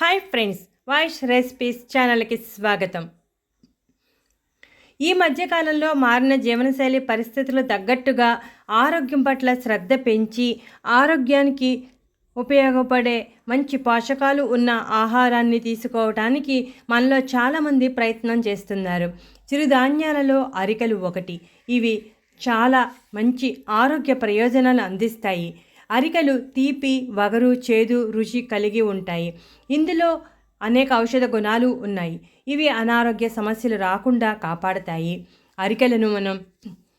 Hi friends voice recipes ఛానల్కి స్వాగతం. ఈ మధ్యకాలంలో మారిన జీవనశైలి పరిస్థితులు తగ్గట్టుగా ఆరోగ్యం పట్ల శ్రద్ధ పెంచి ఆరోగ్యానికి ఉపయోగపడే మంచి పోషకాలు ఉన్న ఆహారాన్ని తీసుకోవటానికి మనలో చాలామంది ప్రయత్నం చేస్తున్నారు. చిరుధాన్యాలలో అరికలు ఒకటి. ఇవి చాలా మంచి ఆరోగ్య ప్రయోజనాలు అందిస్తాయి. అరికలు తీపి వగరు చేదు రుచి కలిగి ఉంటాయి. ఇందులో అనేక ఔషధ గుణాలు ఉన్నాయి. ఇవి అనారోగ్య సమస్యలు రాకుండా కాపాడతాయి. అరికెలను మనం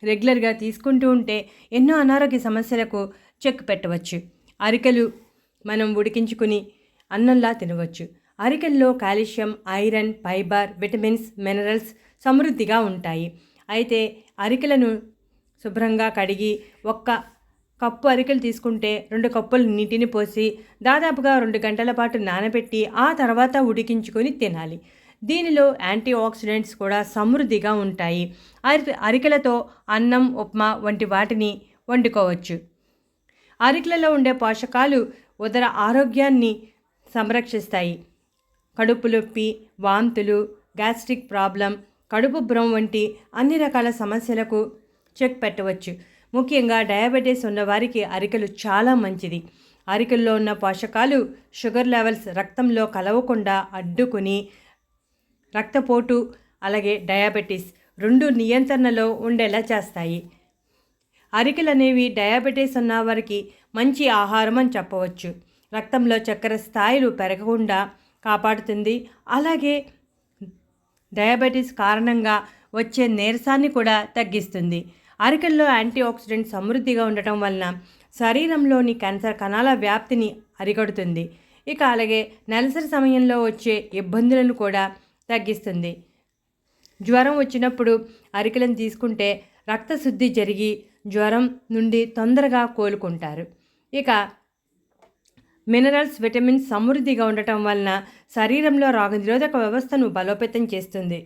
రెగ్యులర్గా తీసుకుంటూ ఉంటే ఎన్నో అనారోగ్య సమస్యలకు చెక్ పెట్టవచ్చు. అరికెలు మనం ఉడికించుకుని అన్నంలా తినవచ్చు. అరికెల్లో calcium iron fibre vitamins minerals సమృద్ధిగా ఉంటాయి. అయితే అరికెలను శుభ్రంగా కడిగి ఒక్క కప్పు అరికెలు తీసుకుంటే రెండు కప్పులు నీటిని పోసి దాదాపుగా రెండు గంటల పాటు నానబెట్టి ఆ తర్వాత ఉడికించుకొని తినాలి. దీనిలో యాంటీ ఆక్సిడెంట్స్ కూడా సమృద్ధిగా ఉంటాయి. అరి అరికెలతో అన్నం ఉప్మా వంటి వాటిని వండుకోవచ్చు. అరికెలలో ఉండే పోషకాలు ఉదర ఆరోగ్యాన్ని సంరక్షిస్తాయి. కడుపు నొప్పి వాంతులు గ్యాస్ట్రిక్ ప్రాబ్లం కడుపు భ్రం వంటి అన్ని రకాల సమస్యలకు చెక్ పెట్టవచ్చు. ముఖ్యంగా డయాబెటీస్ ఉన్నవారికి అరికెలు చాలా మంచిది. అరికల్లో ఉన్న పోషకాలు షుగర్ లెవెల్స్ రక్తంలో కలవకుండా అడ్డుకుని రక్తపోటు అలాగే డయాబెటీస్ రెండు నియంత్రణలో ఉండేలా చేస్తాయి. అరికలు అనేవి డయాబెటీస్ ఉన్న వారికి మంచి ఆహారం అని చెప్పవచ్చు. రక్తంలో చక్కెర స్థాయిలు పెరగకుండా కాపాడుతుంది. అలాగే డయాబెటీస్ కారణంగా వచ్చే నీరసాన్ని కూడా తగ్గిస్తుంది. అరికెల్లో యాంటీ ఆక్సిడెంట్ సమృద్ధిగా ఉండటం వలన శరీరంలోని క్యాన్సర్ కణాల వ్యాప్తిని అరికడుతుంది. ఇక అలాగే నెలసరి సమయంలో వచ్చే ఇబ్బందులను కూడా తగ్గిస్తుంది. జ్వరం వచ్చినప్పుడు అరికెలను తీసుకుంటే రక్తశుద్ధి జరిగి జ్వరం నుండి తొందరగా కోలుకుంటారు. ఇక మినరల్స్ విటమిన్స్ సమృద్ధిగా ఉండటం వలన శరీరంలో రోగనిరోధక వ్యవస్థను బలోపేతం చేస్తుంది.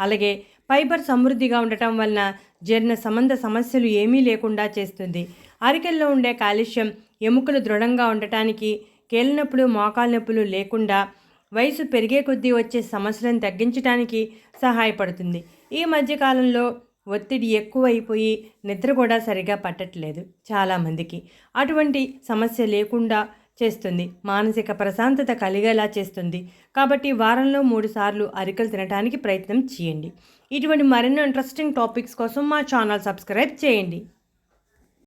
అలాగే ఫైబర్ సమృద్ధిగా ఉండటం వలన జీర్ణ సంబంధ సమస్యలు ఏమీ లేకుండా చేస్తుంది. అరికెల్లో ఉండే కాలుష్యం ఎముకలు దృఢంగా ఉండటానికి కీళ్ళ మోకాల నొప్పులు లేకుండా వయసు పెరిగే కొద్దీ వచ్చే సమస్యలను తగ్గించడానికి సహాయపడుతుంది. ఈ మధ్యకాలంలో ఒత్తిడి ఎక్కువైపోయి నిద్ర కూడా సరిగా పట్టట్లేదు చాలామందికి. అటువంటి సమస్య లేకుండా చేస్తుంది. మానసిక ప్రశాంతత కలిగేలా చేస్తుంది. కాబట్టి వారంలో మూడు సార్లు అరికలు తినడానికి ప్రయత్నం చేయండి. ఇటువంటి మరెన్నో ఇంట్రెస్టింగ్ టాపిక్స్ కోసం మా ఛానల్ సబ్స్క్రైబ్ చేయండి.